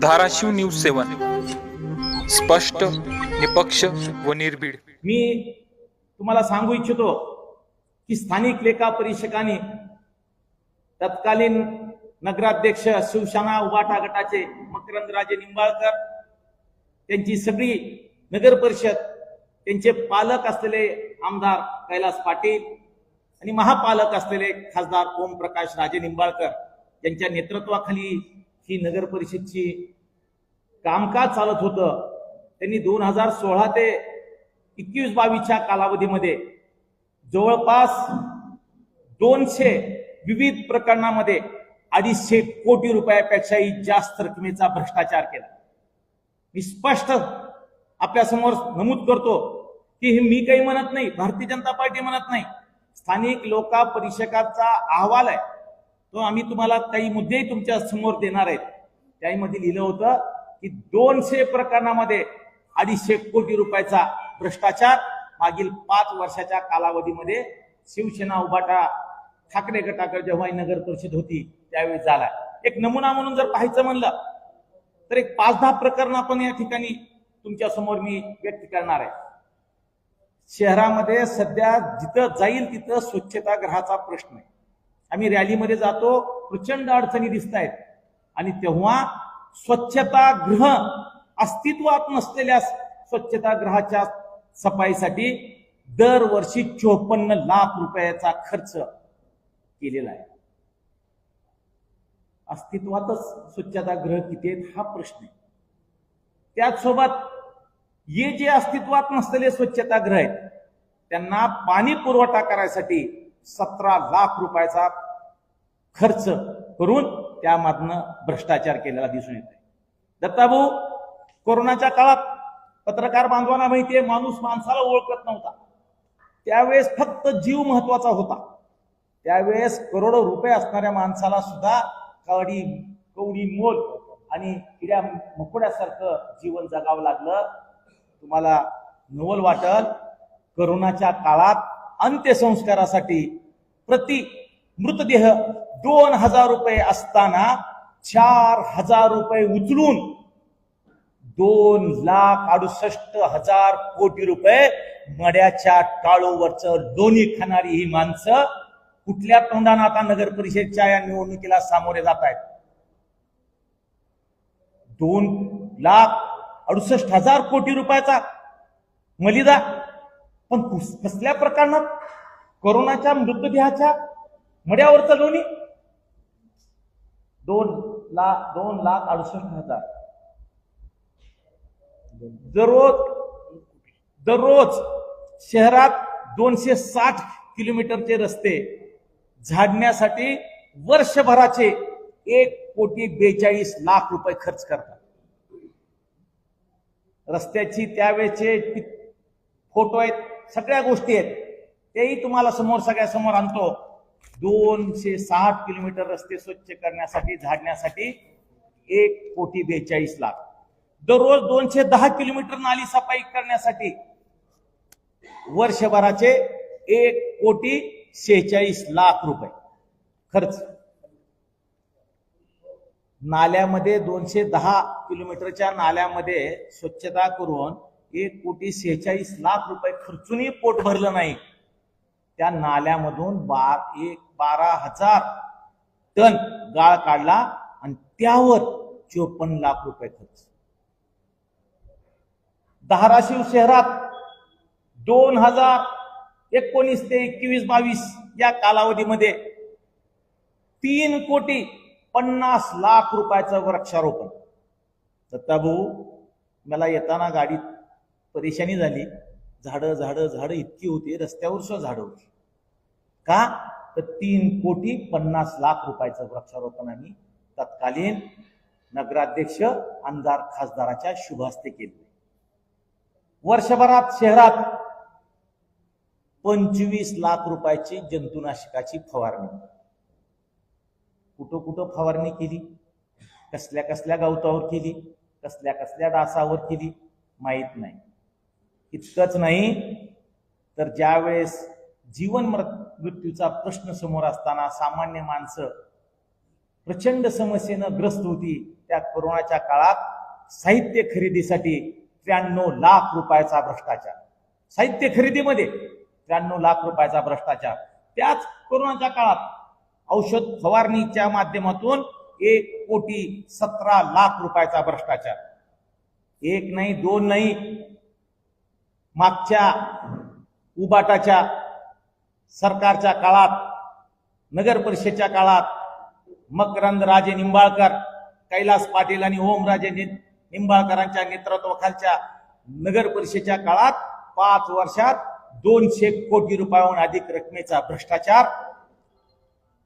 Dharashiv news सेवन. स्पष्ट निपक्ष व निर्भीड. मी तुम्हाला सांगू इच्छितो की स्थानिक लेखा परीक्षकांनी तत्कालीन नगराध्यक्ष शिवसेना उभाटा गटाचे मकरंदराजे निंबाळकर त्यांची सगळी नगर परिषद त्यांचे पालक असलेले आमदार कैलास पाटील आणि महापालक असलेले खासदार ओमप्रकाश राजे निंबाळकर यांच्या नेतृत्वाखाली ही नगर परिषदची कामकाज चालत होतं. त्यांनी दोन हजार सोळा ते एकवीस बावीसच्या कालावधीमध्ये जवळपास दोनशे विविध प्रकरणामध्ये अडीचशे कोटी रुपयापेक्षाही जास्त रकमेचा भ्रष्टाचार केला. मी स्पष्ट आपल्यासमोर नमूद करतो की हे मी काही म्हणत नाही भारतीय जनता पार्टी म्हणत नाही. स्थानिक लोका परिषकाचा अहवाल आहे. तो आम्ही तुम्हाला काही मुद्देही तुमच्यासमोर देणार आहेत त्यामध्ये लिहिलं होतं की दोनशे प्रकरणामध्ये अडीचशे कोटी रुपयाचा भ्रष्टाचार मागील पाच वर्षाच्या कालावधीमध्ये शिवसेना उभाटा ठाकरे गटाकडे जेव्हा नगर परिषद होती त्यावेळी झाला. एक नमुना म्हणून जर पाहायचं म्हणलं तर एक पाच दहा प्रकरण आपण या ठिकाणी तुमच्यासमोर मी व्यक्त करणार आहे. शहरामध्ये सध्या जिथं जाईल तिथं स्वच्छतागृहाचा प्रश्न आहे. आम्ही रॅलीमध्ये जातो प्रचंड अडचणी दिसत आहेत. आणि तेव्हा स्वच्छतागृह अस्तित्वात नसलेल्या स्वच्छतागृहाच्या सफाईसाठी दरवर्षी चोपन्न लाख रुपयाचा खर्च केलेला आहे. अस्तित्वातच स्वच्छतागृह किती आहेत हा प्रश्न आहे. त्याचसोबत हे जे अस्तित्वात नसलेले स्वच्छतागृह आहेत त्यांना पाणी पुरवठा करायसाठी सतरा लाख रुपयाचा खर्च करून त्यामधनं भ्रष्टाचार केलेला दिसून येत आहे दत्ताभाऊ कोरोनाच्या काळात पत्रकार बांधवांना माहितीये माणूस माणसाला ओळखत नव्हता. त्यावेळेस फक्त जीव महत्त्वाचा होता. त्यावेळेस करोडो रुपये असणाऱ्या माणसाला सुद्धा काडी कवडी मोल आणि किड्या मकोड्यासारखं जीवन जगावं लागलं. तुम्हाला नवल वाटल. करोनाच्या काळात अंत्यसंस्कारासाठी प्रति मृतदेह दोन हजार रुपये असताना चार हजार रुपये उचलून दोन लाख अडुसष्ट हजार कोटी रुपये मड्याच्या टाळूवरचं लोणी खाणारी ही माणसं कुठल्या तोंडानं आता नगर परिषदच्या या निवडणुकीला सामोरे जात आहेत? दोन लाख अडुसष्ट हजार कोटी रुपयाचा मलिदा. पण कसल्या प्रकारनं कोरोनाच्या मृतदेहाच्या मड्यावर लोणी दोन लाख दोन लाख अडुसष्ट हजार. दररोज दररोज शहरात दोनशे साठ किलोमीटरचे रस्ते झाडण्यासाठी वर्षभराचे एक कोटी बेचाळीस लाख रुपये खर्च करतात. रस्त्याची त्यावेळेचे फोटो आहेत सगळ्या गोष्टी आहेत. तेही तुम्हाला समोर सगळ्यासमोर आणतो. दोनशे साठ किलोमीटर रस्ते स्वच्छ करण्यासाठी झाडण्यासाठी एक कोटी बेचाळीस लाख. दररोज दोनशे दहा किलोमीटर नाली सफाई करण्यासाठी वर्षभराचे एक कोटी शेहेचाळीस लाख रुपये. खर्च. नाल्यामध्ये दोनशे दहा किलोमीटरच्या नाल्यामध्ये स्वच्छता करून एक कोटी सेहेचाळीस लाख रुपये खर्चूनही पोट भरलं नाही. त्या नाल्यामधून बा एक बारा हजार टन गाळ काढला आणि त्यावर चोपन्न लाख रुपये खर्च. धाराशिव शहरात दोन हजार एकोणीस ते एकवीस बावीस या कालावधीमध्ये तीन कोटी पन्नास लाख रुपयाचं वृक्षारोपण. दत्ताभाऊ मला येताना गाडीत परेशानी झाली. झाडं झाडं झाडं इतकी होती रस्त्यावर सुद्धा झाडं होती. का? तर तीन कोटी पन्नास लाख रुपयाचं वृक्षारोपण आम्ही तत्कालीन नगराध्यक्ष आमदार खासदाराच्या शुभास्ते केले. वर्षभरात शहरात पंचवीस लाख रुपयाची जंतुनाशकाची फवारणी. कुठं कुठं फवारणी केली कसल्या कसल्या गवतावर केली कसल्या कसल्या डासावर केली माहीत नाही. इतकंच नाही तर ज्यावेळेस जीवन मृत्यूचा प्रश्न समोर असताना सामान्य माणसं प्रचंड समस्येनं ग्रस्त होती त्या कोरोनाच्या काळात साहित्य खरेदीसाठी त्र्याण्णव लाख रुपयाचा भ्रष्टाचार. साहित्य खरेदीमध्ये त्र्याण्णव लाख रुपयाचा भ्रष्टाचार. त्याच कोरोनाच्या काळात औषध फवारणीच्या माध्यमातून एक कोटी सतरा लाख रुपयाचा भ्रष्टाचार. एक नाही दोन नाही मागच्या उबाटाच्या सरकारच्या काळात नगर परिषदेच्या काळात मकरंद राजे निंबाळकर कैलास पाटील आणि ओमराजे निंबाळकरांच्या नेतृत्वाखालच्या नगर परिषदेच्या काळात पाच वर्षात दोनशे कोटी रुपयाहून अधिक रकमेचा भ्रष्टाचार